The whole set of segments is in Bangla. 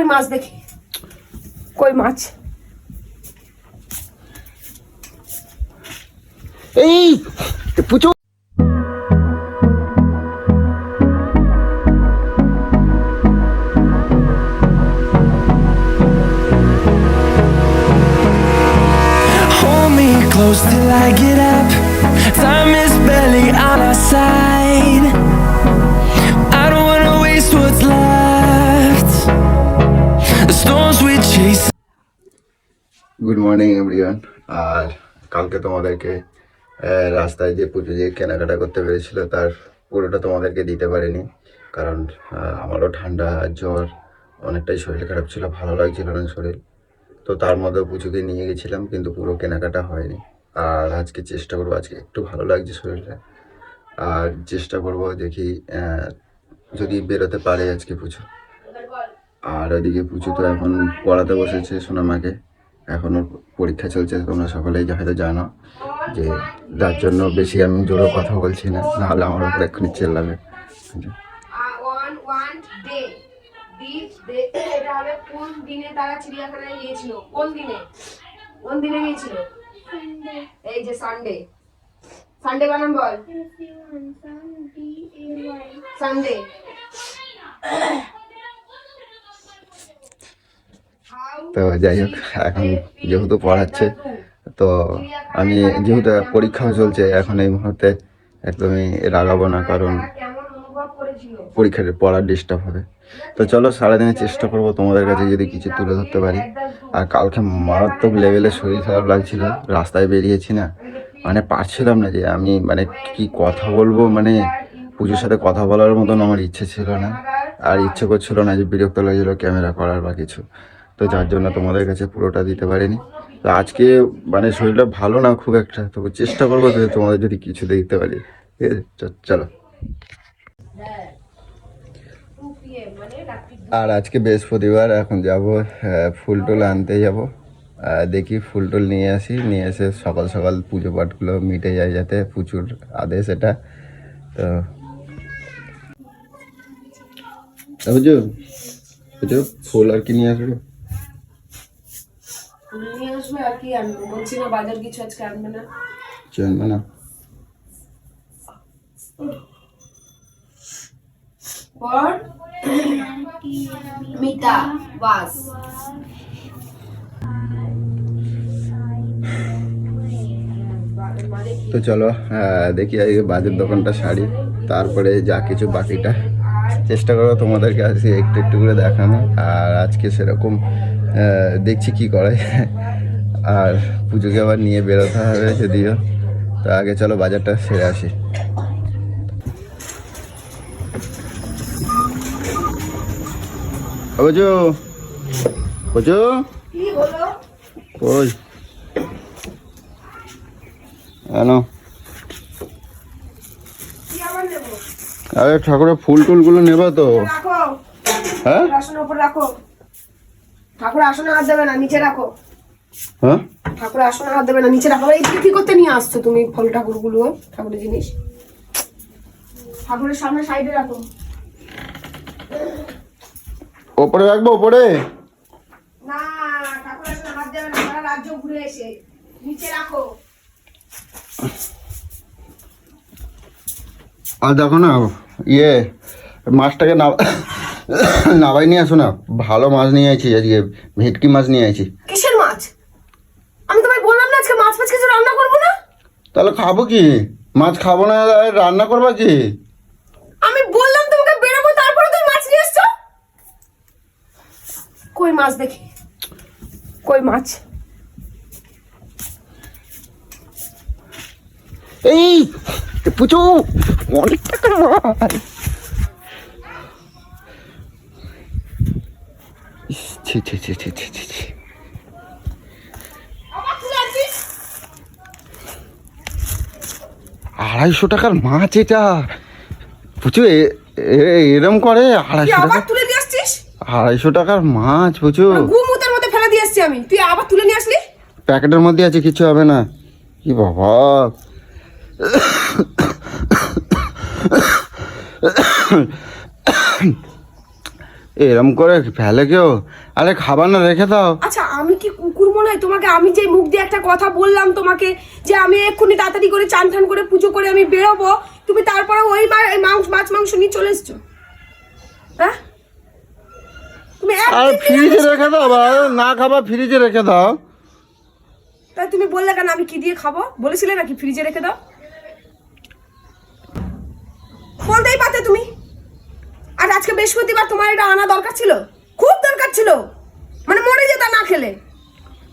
কই মাছ দেখি? কই মাছ? এই পুচু। গুড মর্নিং এভরিওয়ান আর কালকে তোমাদেরকে রাস্তায় যে পুজো, যে কেনাকাটা করতে পেরেছিল, তার পুরোটা তোমাদেরকে দিতে পারিনি। কারণ আমারও ঠান্ডা, জ্বর, অনেকটাই শরীর খারাপ ছিল, ভালো লাগছিল না শরীর। তো তার মধ্যে পুজোকে নিয়ে গেছিলাম, কিন্তু পুরো কেনাকাটা হয়নি। আর আজকে চেষ্টা করব, আজকে একটু ভালো লাগছে শরীরটা। আর চেষ্টা করব, দেখি যদি বেরোতে পারে আজকে পুজো। আর ওইদিকে পুজো তো এখন পড়াতে বসেছে সোনামাকে। এখন ওর পরীক্ষা চলছে তোমরা সকলেই হয়তো জানো যে যার জন্য বেশি আমি জোরে কথা বলছি না নাহলে আমার উপর এক্ষুনি চেল্লাবে। কোন দিনে তারা চিড়িয়াখানায় গিয়েছিল কোন দিনে কোন দিনে গিয়েছিল এই যে সানডে সানডে বানান বল সানডে তো যাই হোক, এখন যেহেতু পড়াচ্ছে, তো আমি যেহেতু পরীক্ষাও চলছে, এখন এই মুহূর্তে একদমই রাগাবো না, কারণ পরীক্ষার পড়ার ডিস্টার্ব হবে। তো চলো সারাদিনে চেষ্টা করব, তোমাদের কাছে যদি কিছু তুলে ধরতে পারি। আর কালকে মারাত্মক লেভেলে শরীর খারাপ লাগছিল, রাস্তায় বেরিয়েছি না। মানে পারছিলাম না যে আমি মানে কি কথা বলব মানে পুজোর সাথে কথা বলার মতন আমার ইচ্ছে ছিল না। আর ইচ্ছে করছিল না যে বিরক্ত লাগছিল, ক্যামেরা করার বা কিছু। তো যার জন্য তোমাদের কাছে পুরোটা দিতে পারিনি। তো আজকে মানে শরীরটা ভালো না, খুব একটা। তবু চেষ্টা করব তোমাদের যদি কিছু দেখতে পারি। ঠিক আছে? চলো। আর আজকে বৃহস্পতিবার, এখন যাব ফুল টুল আনতে যাব। দেখি ফুল টুল নিয়ে আসি। নিয়ে এসে সকাল সকাল পুজো পাঠগুলো মিটে যায় যাতে প্রচুর আদেশ এটা। তো তা বুঝো বুঝো ফুল আর কি নিয়ে আসবে? নিয়ে আসবে আর কি আনব বলছি না বাজার কিছু আজকে আনবে না। জানবে না। পর মিতা বাস। তো চলো দেখি আজকে বাজার দোকানটা সারি তারপরে যা কিছু বাকিটা। চেষ্টা করো তোমাদেরকে আজকে একটু একটু করে দেখানো আর আজকে সেরকম দেখছি কি করে। আর পুজোকে আবার নিয়ে বেরোতে হবে যদিও। তো আগে চলো বাজারটা সেরে আসি। বুঝো বুঝো ওই। কেন কি আরে ঠাকুরের ফুল টুলগুলো নেবা তো। হ্যাঁ? রাখো। ঠাকুর আসনে হাত দেবে না নিচে রাখো। হ্যাঁ? ঠাকুর আসনে হাত দেবে না নিচে রাখো। এই কি করতে নিয়ে আসছো তুমি ফল ঠাকুরগুলো ঠাকুরের জিনিস? ঠাকুরের সামনে সাইডে রাখো। ওপরে রাখব ওপরে? না ঠাকুর আসনে হাত দেবে না সারা রাজ্য ঘুরে এসে। নিচে রাখো। আর দেখো না ইয়ে মাছটাকে না নাবাই নিয়ে আসো না ভালো মাছ নিয়ে আইছি আজকে ভেটকি মাছ নিয়ে আইছি। কিসের মাছ? আমি তোমায় বললাম না আজকে মাছ মাছ কিছু রান্না করব না? তাহলে খাব কি? মাছ খাব না রান্না করবা কি? আমি বললাম তোমাকে বেরোবো তারপরে তুমি মাছ নিয়ে এসছো কই মাছ দেখি? কই মাছ? এই পুচু অনেক টাকার মাছ। ছি ছি ছি ছি ছি ছি ছি। আবার তুলে আনছিস আড়াইশো টাকার মাছ এটা। এ- এরম করে আড়াইশো টাকা তুলে নিয়ে আসছিস? আড়াইশো টাকার মাছ পুচু গুমুতের মধ্যে ফেলে দিয়ে আসছি আমি। তুই আবার তুলে নিয়ে আসলি? প্যাকেটের মধ্যে আছে কিছু হবে না। কি বাবা। এরম করে ফেলে কেউ? আরে খাবার না রেখে দাও। আচ্ছা আমি কি কুকুর মনে হয়? তোমাকে আমি যে মুখ দিয়ে একটা কথা বললাম তোমাকে যে আমি এক্ষুনি তাড়াতাড়ি করে চান টান করে পুজো করে আমি বেরোবো তুমি তারপরে ওই মা- মাংস মাছ মাংস নিয়ে চলে এসছো। হ্যাঁ? তুমি আর ফ্রিজে রেখে দাও না খাবার ফ্রিজে রেখে দাও। তাই তুমি বললে কেন আমি কি দিয়ে খাব? বলেছিলে নাকি ফ্রিজে রেখে দাও? বলতেই পারতে তুমি। আর আজকে বৃহস্পতিবার তোমার এটা আনা দরকার ছিল? খুব দরকার ছিল। মানে মরে যেতা না খেলে।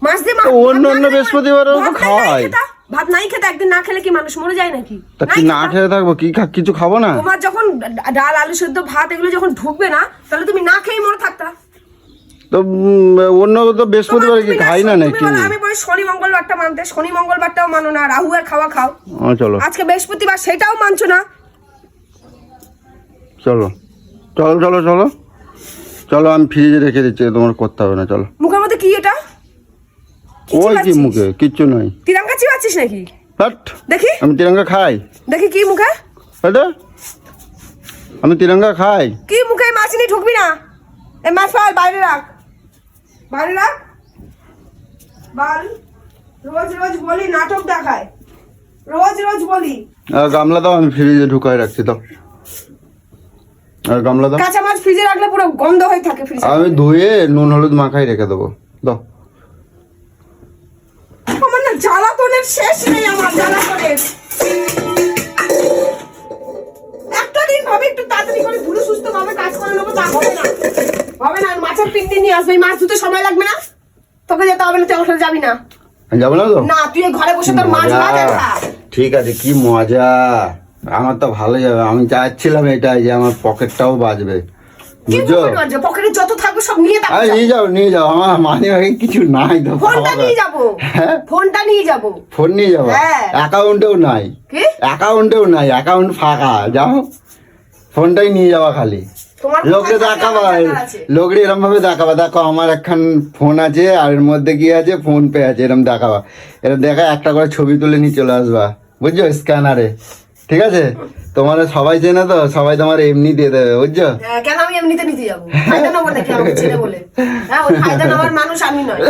মাছ দিয়ে অন্য অন্য না খেলে- বৃহস্পতিবারেও ভাত নাই- খেতা? একদিন না খেলে কি মানুষ মরে যায় নাকি? না? খেয়ে থাকব? কি কিছু খাব না? তোমার যখন ডাল আলু সেদ্ধ ভাত এগুলো যখন ঢুকবে না তাহলে তুমি না খেয়ে মরে থাকতা। তো অন্য তো বৃহস্পতিবার কি খাই না নাকি? আমি বলি শনি মঙ্গলবারটা মানতে শনি মঙ্গলবারটাও মানো না রাহু আর খাওয়া খাও। চলো। আজকে বৃহস্পতিবার সেটাও মানছো না। চলো। চলো চলো চলো। চলো আমি ফ্রিজে রেখে দিচ্ছি তোমার করতে হবে না চলো। মুখের মধ্যে কি এটা? ওই কি মুখে? কিচ্ছু নয় তিরঙ্গা চিবাচ্ছিস নাকি? বাট দেখি। আমি তিরঙ্গা খাই। দেখি কি মুখে? এটা আমি তিরঙ্গা খাই। কি মুখে? মাছ নিয়ে ঢুকবি না। এই মাছ ফাল বাইরে রাখ। বাইরে রাখ। বাল। রোজ রোজ বলি নাটক দেখায়। রোজ রোজ বলি। গামলা দাও আমি ফ্রিজে ঢুকাই রাখছি দাও। আর গামলা দাও। কাঁচা মাছ ফ্রিজে রাখলে পুরো গন্ধ হয়ে থাকে ফ্রিজে। আমি ধুয়ে নুন হলুদ মাখাই রেখে দেবো। দাও। আমার না জ্বালাতনের শেষ নেই আমার জ্বালাতনের। একটা দিন ভাবে একটু তাড়াতাড়ি করে ভুলে সুস্থ ভাবে কাজ করে নেব তা হবে না। হবে না মাছের নিয়ে আসবে। মাছ ধুতে সময় লাগবে না। তোকে যেতে হবে না তুই আমার যাবি না। যাব না তো? না তুই ঘরে বসে তোর মাছ ঠিক আছে কি মজা। আমার তো ভালোই যাবে আমি চাচ্ছিলাম এটাই যে আমার পকেটটাও বাজবে কি বুঝছ? পকেটে যত থাকবে সব নিয়ে যাও নিয়ে যাও আমার মানি ব্যাগে কিছু নাই তো ফোনটা নিয়ে যাব। হ্যাঁ? ফোনটা নিয়ে যাব। ফোন নিয়ে যাব? হ্যাঁ। অ্যাকাউন্টেও নাই। অ্যাকাউন্টেও নাই অ্যাকাউন্ট ফাঁকা। যাও। ফোনটাই নিয়ে যাওয়া খালি। দেখাবা। লোকরে এরম ভাবে দেখাবা। দেখো আমার একখান ফোন আছে আর এর মধ্যে কি আছে? ফোন পে আছে এরম দেখাবা। এরম দেখা একটা করে ছবি তুলে নিয়ে চলে আসবা। বুঝছ? স্ক্যানারে। ঠিক আছে? তোমার সবাই চেনে তো? সবাই তোমার এমনি দিয়ে দেবে বুঝছ? হ্যাঁ, কেন আমি এমনিতে নিতে যাব? ফায়দা নেব নাকি আমাকে ছেড়ে বলে? হ্যাঁ ওই ফায়দা নেওয়ার মানুষ আমি নয়।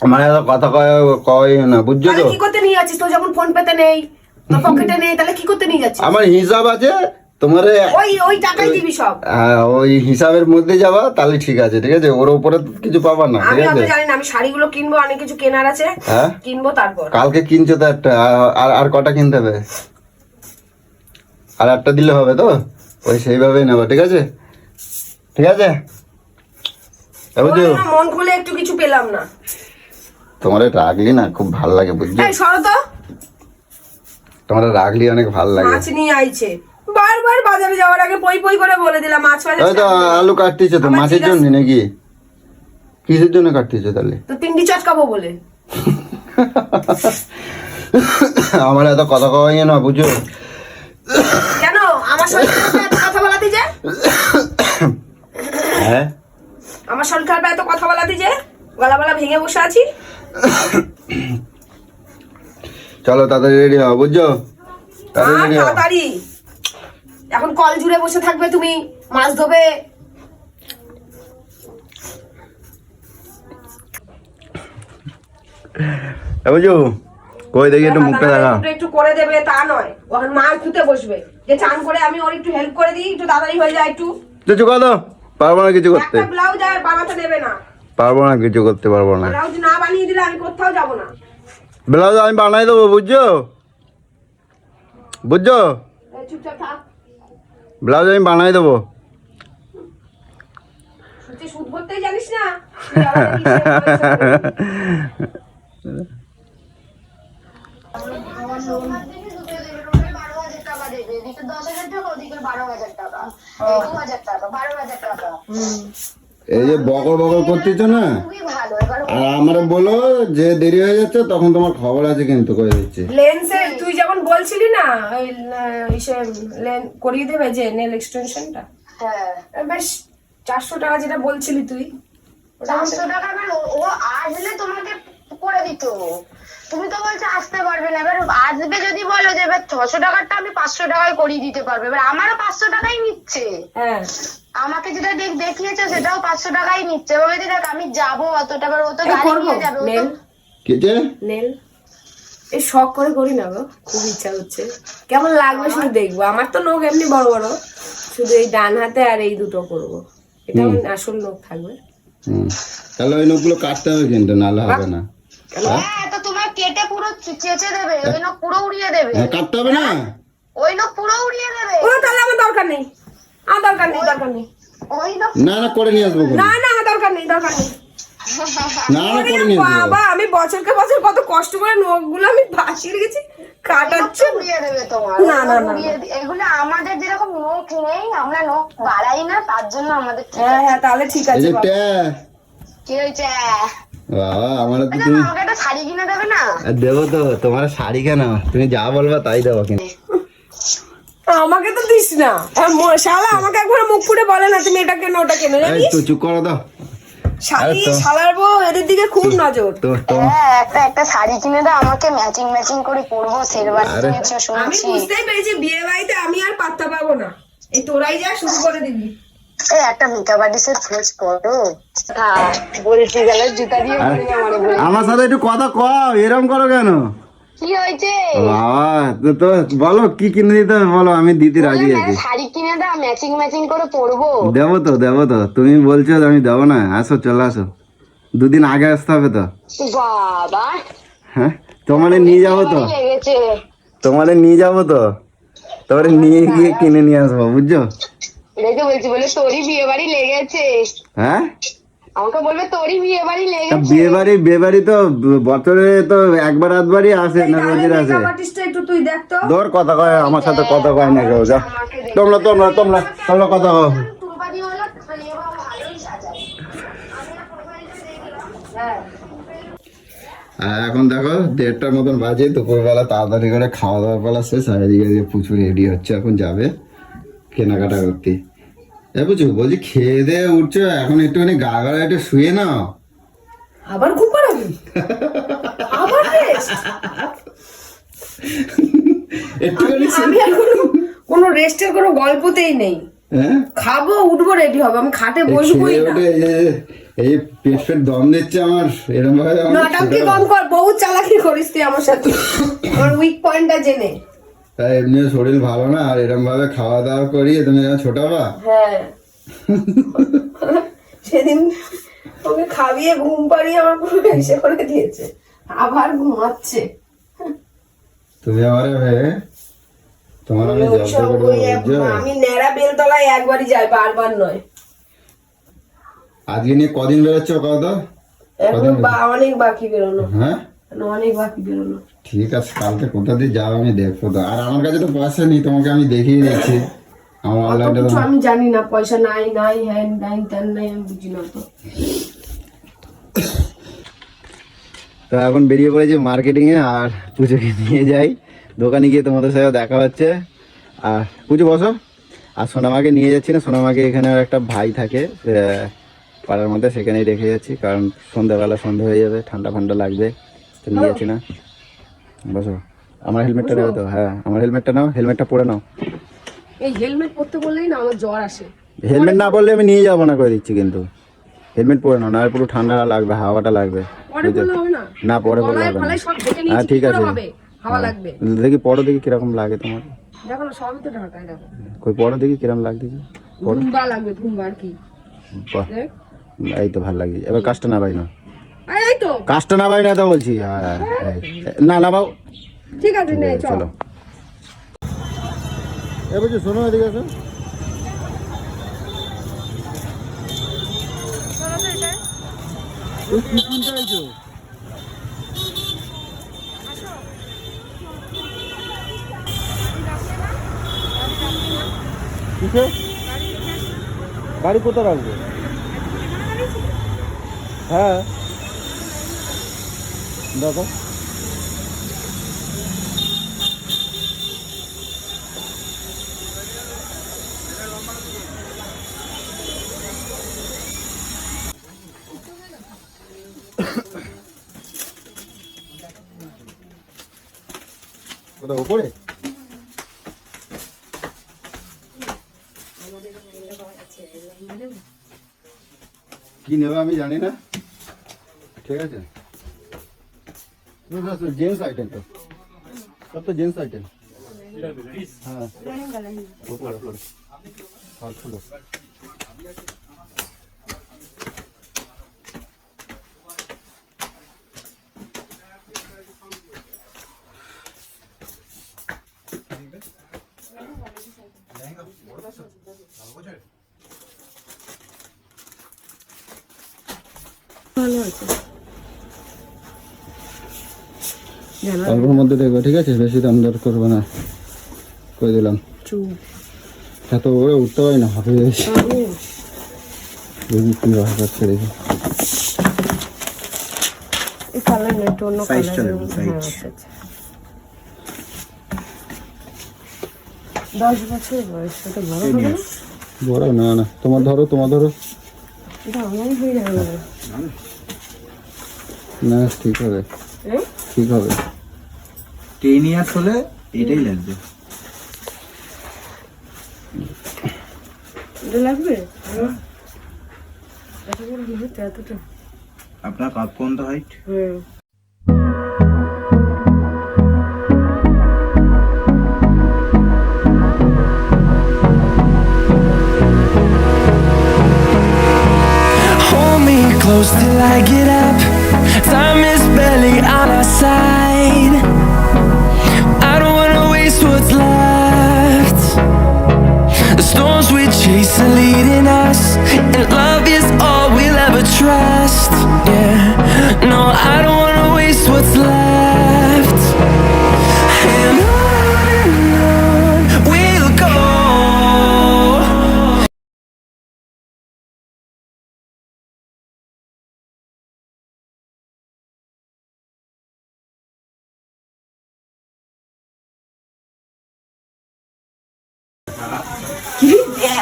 মানে কথা কয় কয় না বুঝছ তো? কি করতে নিয়ে যাচ্ছিস? তো যখন ফোন পেতে নেই পকেটে নেই তাহলে কি করতে নিয়ে যাচ্ছিস? আমার হিসাব আছে তোমার ওই ওই টাকাই দিবি সব। হ্যাঁ, ওই হিসাবের মধ্যে যাবা তাহলে ঠিক আছে ঠিক আছে? ওর উপরে তো কিছু পাবা না আমি ঠিক জানি না আমি শাড়িগুলো কিনবো অনেক কিছু কেনার আছে। হ্যাঁ? কিনবো তারপর। কালকে কিনছো তো একটা আর- আর কটা কিনতে হবে? আর একটা দিলে হবে তো? ওই সেইভাবেই নেব ঠিক আছে? ঠিক আছে? বুঝছ? মন খুলে একটু কিছু পেলাম না। তোমার রাগলি না খুব ভালো লাগে বুঝছ সরো তো। তোমার রাগলি অনেক ভালো লাগে। মাছ নিয়ে আইছে। বারবার বাজারে যাওয়ার আগে পই পই করে বলে দিলাম মাছ ওই তো আলু কাটতেছো তো মাছের জন্য নাকি? কিসের জন্য কাটতেছো তাহলে? তো তিনটি চটকাবো বলে। আমার এত কথা কওয়াই না বুঝছ? কেন? আমার শরীর এত কথা বলাতে যে? হ্যাঁ? আমার শরীর খারাপ এত কথা বলাতে যে? গলা গলা ভেঙে বসে আছি। চলো তাড়াতাড়ি রেডি হও বুঝছ? তাড়াতাড়ি আর রেডি হও তাড়াতাড়ি এখন কল জুড়ে বসে থাকবে তুমি মাছ ধোবে। কই দেখি একটু মুখটা দেখা। একটু করে দেবে তা নয়। ওখানে মাছ ধুতে বসবে। যে চান করে আমি ওর একটু হেল্প করে দিই একটু তাড়াতাড়ি হয়ে যায় একটু। কিছু পারব না কিছু করতে। একটা ব্লাউজ আর বানাতে দেবে না। পারব না কিছু করতে পারব না। ব্লাউজ না বানিয়ে দিলে আমি কোথাও যাব না। ব্লাউজ আমি বানাই দেবো বুঝছ? বুঝছ? চুপচাপ থাক। ব্লাউজ আমি বানাই দেবো। জানিস না হাজার টাকা টাকা বারো হাজার টাকা এই যে বকর বকর করতেছো না? আর আমার বলো যে দেরি হয়ে যাচ্ছে তখন তোমার খবর আছে কিন্তু করে দিচ্ছি। লেন্সের তুই যেমন বলছিলি না ওই ইসে লেন করিয়ে দেবে যে নেল এক্সটেনশনটা? হ্যাঁ। বেশ চারশো টাকা যেটা বলছিলি তুই। চারশো টাকা ও আসলে তোমাকে করে দিত। তুমি তো বলছো আসতে পারবে না। এবার আসবে যদি বলো যে এবার ছশো টাকারটা আমি পাঁচশো টাকায় করিয়ে দিতে পারবে। এবার আমারও পাঁচশো টাকাই নিচ্ছে। হ্যাঁ। আমাকে যেটা দেখ দেখিয়েছো সেটাও পাঁচশো টাকাই নিচ্ছে। এবার বলছে দেখ আমি যাব অতটা। এবার ও তো গাড়ি নিয়ে যাবে। ও তো নেল। কে যে? নেল। এই শখ করে করি না গো খুব ইচ্ছা হচ্ছে। কেমন লাগবে শুধু দেখব। আমার তো নখ এমনি বড় বড়। শুধু এই ডান হাতে আর এই দুটো করব। এটা আসল নখ থাকবে। তাহলে ওই নখগুলো কাটতে হবে কিন্তু নাহলে হবে না। হ্যাঁ তো তোমার কেটে পুরো চেঁচে দেবে ওই নখ পুরো উড়িয়ে দেবে। হ্যাঁ কাটতে হবে না? ওই নখ পুরো উড়িয়ে দেবে। ও তাহলে আমার দরকার নেই। আমার দরকার নেই দরকার নেই। ওই নখ না না করে নিয়ে আসব না না আমার দরকার নেই দরকার নেই। না না করে নিয়ে আসব। বাবা আমি বছরকে বছর কত কষ্ট করে নখগুলো আমি ভাসিয়ে রেখেছি কাটাচ্ছে। উড়িয়ে দেবে তোমার। না, না, না, এগুলো আমাদের যেরকম নখ নেই আমরা নখ বাড়াই না তার জন্য আমাদের হ্যাঁ হ্যাঁ তাহলে ঠিক আছে কি হয়েছে? বাবা আমার তো আচ্ছা, তুমি শাড়ি কিনে দেবে না? দেবো তো তোমার শাড়ি কেন? তুমি যা বলবা তাই দেবো কিন্তু। আমাকে তো দিস না। হ্যাঁ, শালা আমাকে একবার মুখ ফুটে বলে না তুমি এটা কেন ওটা কেন জানিস? তো চুপ করো দাও শালি তো- শালার বউ এদের দিকে খুব নজর। তো তো হ্যাঁ একটা একটা শাড়ি কিনে দাও আমাকে ম্যাচিং ম্যাচিং করে পরবো আরে। কিনেছো আমি বুঝতেই পেরেছি বিয়ে বাড়িতে আমি আর পাত্তা পাবো না। এই তোরাই যা শুরু করে দিবি। একটা মেকআপ আর্টিস্টের খোঁজ করো। হ্যাঁ বলছি গেলে জুতা দিয়ে আরে, পরে আমারে সাথে একটু কথা কও এরম করো কেন? কি হয়েছে? বাবা তো বলো কি কিনে দিতে হবে? বলো আমি রাজি আছি। শাড়ি কিনে দাও ম্যাচিং ম্যাচিং করে পরবো। দেবো তো দেবো তো। তুমি বলছো আমি দেবো না। আসো চলে আসো। দুদিন আগে আসতে হবে তো। বাবা হ্যাঁ? তোমারে নিয়ে যাব তো। তোমারে নিয়ে যাব তো। তোমারে নিয়ে গিয়ে কিনে নিয়ে আসব বুঝছ? দেখে বলছি বলে তোরই বিয়ে বাড়ি লেগেছে। হ্যাঁ? আমাকে বলবে তোরই বিয়ে বাড়ি লেগেছে। বিয়ে বাড়ি বিয়ে বাড়ি তো বছরে তো একবার আধবারই আসে না রোজের আসে। একটু তুই দেখ তো। ধর কথা কয় আমার সাথে কথা কয় না কেউ যা। তোমরা তোমরা তোমরা তোমরা কথা কও। আর এখন দেখো দেড়টার মতন বাজে দুপুরবেলা তাড়াতাড়ি করে খাওয়া দাওয়ার পালা শেষ আর এদিকে যে প্রচুর রেডি হচ্ছে এখন যাবে কেনাকাটা করতে। এ বুঝু বলছি খেয়ে দিয়ে উঠছো এখন একটুখানি গা গড়া একটু শুয়ে নাও। আবার ঘুম পাড়াবি? আবার একটুখানি আমি আর কোনো কোনো রেস্টের কোনো গল্পতেই নেই। হ্যাঁ খাব উঠবো রেডি হবে। আমি খাটে বসবোই না। এই পেট ফেট দম দিচ্ছে আমার এরকম ভাবে নাটককে ছোট- কম কর বহু চালাকি করিস তুই আমার সাথে। আমার উইক পয়েন্টটা জেনে। তাই এমনি শরীর ভালো না আর এরকম ভাবে খাওয়া দাওয়া করি তুমি যেন ছোট বা হ্যাঁ। সেদিন ওকে খাবিয়ে ঘুম পাড়িয়ে আমার পুরো এসে করে দিয়েছে। আবার ঘুমাচ্ছে। তুমি আমার তোমার আমি জব্দ সব করে দেবো, আমি ন্যাড়া বেলতলায় একবারই যাই বারবার নয়। আজকে নিয়ে কদিন বেরোচ্ছ কত অনেক বাকি বেরোনো হ্যাঁ? অনেক বাকি বেরোনো ঠিক আছে কালকে কোথা দিয়ে যাও আমি দেখব। তো আর আমার কাছে তো পয়সা নেই তোমাকে আমি দেখিয়ে দিচ্ছি। আমার অনলাইনে কিছু আমি জানি না পয়সা নাই নাই হ্যান নাই ত্যান নাই আমি বুঝি না তো। তো এখন বেরিয়ে পড়েছি মার্কেটিং এ আর পুজোকে নিয়ে যাই। দোকানে গিয়ে তোমাদের সাথে দেখা হচ্ছে। আর পুজো বসো। আর সোনামাকে নিয়ে যাচ্ছি না সোনামাকে এখানে একটা ভাই থাকে পাড়ার মধ্যে সেখানেই রেখে যাচ্ছি কারণ সন্ধ্যাবেলা সন্ধ্যা হয়ে যাবে ঠান্ডা ঠান্ডা লাগবে। তো নিয়ে যাচ্ছি না বসো। আমার হেলমেটটা নেবে তো হ্যাঁ আমার হেলমেটটা নাও হেলমেটটা পরে নাও। এই হেলমেট পরতে বললেই না আমার জ্বর আসে। হেলমেট না পরলে আমি নিয়ে যাব না করে দিচ্ছি কিন্তু। হেলমেট পরে নাও না পুরো ঠান্ডা লাগবে হাওয়াটা লাগবে। পরে না? পরে বললে হবে না। হ্যাঁ ঠিক আছে। হাওয়া লাগবে। দেখি পরো দেখি কীরকম লাগে তোমার। দেখো না সবই তো ঢাকায় দেখো। কই পরো দেখি কীরকম লাগতেছে পরো। ঘুমবা লাগবে ঘুমবা আর কি এই তো ভালো লাগছে। এবার কাজটা না ভাই না কাজটা না তো বলছি। না না বাবু। ঠিক আছে নে চলো। এ বলছি শোনো এদিকে আসো। কি কিসে? গাড়ি কোথায় রাখব? হ্যাঁ। দেখো। কোথাও উপরে? কি নেবে আমি জানি না। ঠিক আছে। জেন্টস আইটেম তো সব তো জেন্টস আইটেম হ্যাঁ উপরে উপরে হাত খুলো অল্পের মধ্যে দেখবে ঠিক আছে? বেশি দাম দর করবে না। করে দিলাম? এত ওরে উঠতে পারি না হাফে দেখি কি বাস দেখি। size। আচ্ছা আচ্ছা। দশ বছর বয়স বড় হবে না? না না। তোমার ধরো তোমার ধরো। হয়ে হয়। না ঠিক হবে। হ্যাঁ? ঠিক হবে। টেন ইয়ার্স হলে এটাই লাগবে। এটা লাগবে? হ্যাঁ। আপনার কাপ কোনটা হাইট হুম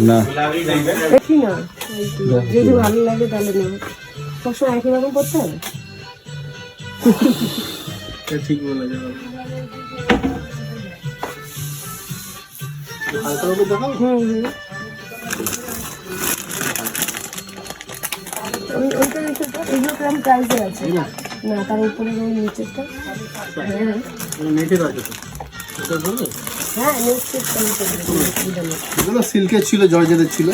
না। দেখি না। যদি ভালো লাগে তাহলে নেব সবসময় একই রকম করতে হবে? কিরম প্রাইসের আছে। না তার উপরে ওই নিচেরটা। হ্যাঁ। নিচেরটা নিচেরটা এগুলো সিল্কের ছিল জর্জেটের ছিল।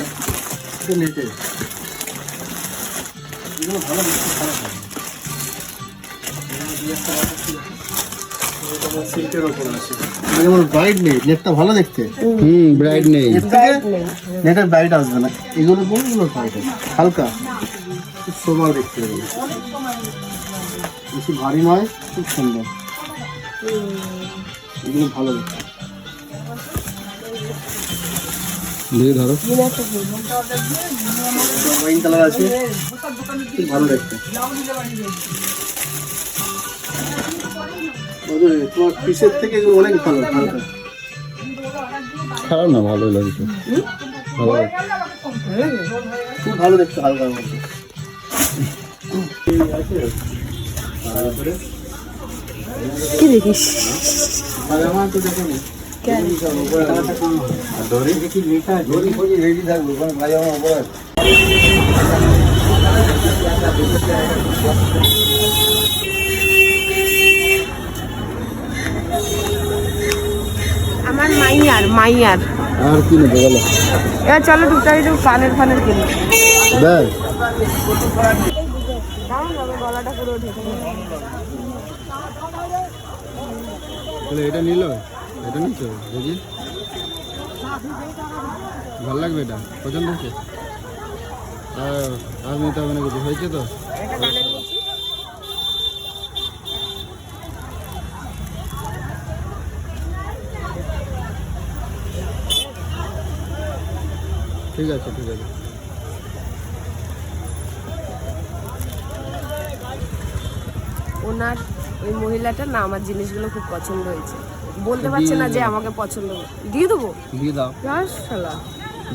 ওপর যেমন ব্রাইট নেই নেটটা ভালো দেখতে। হুম। ব্রাইড নেই। নেটের ব্রাইট আসবে না। এগুলো হালকা। খুব সোবার দেখতে বেশি ভারী নয় খুব সুন্দর। এগুলো ভালো দেখতে। দিয়ে ধরো। ওয়াইন কালার আছে। খুব ভালো দেখতে। তোমার পিসের থেকে অনেক ভালো হালকা খারাপ না ভালোই লাগছে। ভালো লাগছে। খুব ভালো দেখতে হালকার মধ্যে কি দেখিস? আমার তো দেখো নি। আমার মাইয়ার মাইয়ার। আর কি নেবে বলো? এবার চলো টুকটাক একটু কানের ফানের কিনি। দেখ। গলাটা পুরো ঢেকে এটা নিল? এটা ভালো লাগবে এটা? পছন্দ হচ্ছে আর নিতে হবে না কিছু হয়েছে তো? ঠিক আছে ঠিক আছে। ওনার ওই মহিলাটার না, আমার জিনিসগুলো খুব পছন্দ হয়েছে। বলতে পারছে না যে আমাকে পছন্দ দিয়ে দেবো? দিয়ে দাও। শালা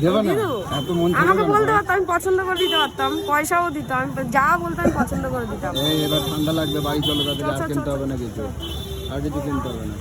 দেবে না? এত মন আমাকে বলতে পারতাম পছন্দ করে দিতে পারতাম পয়সাও দিতাম যা বলতাম পছন্দ করে দিতাম। এই এবার ঠান্ডা লাগবে বাড়ি চলে তাদের চল, আর কিনতে হবে না কিছু। আর কিছু কিনতে হবে না।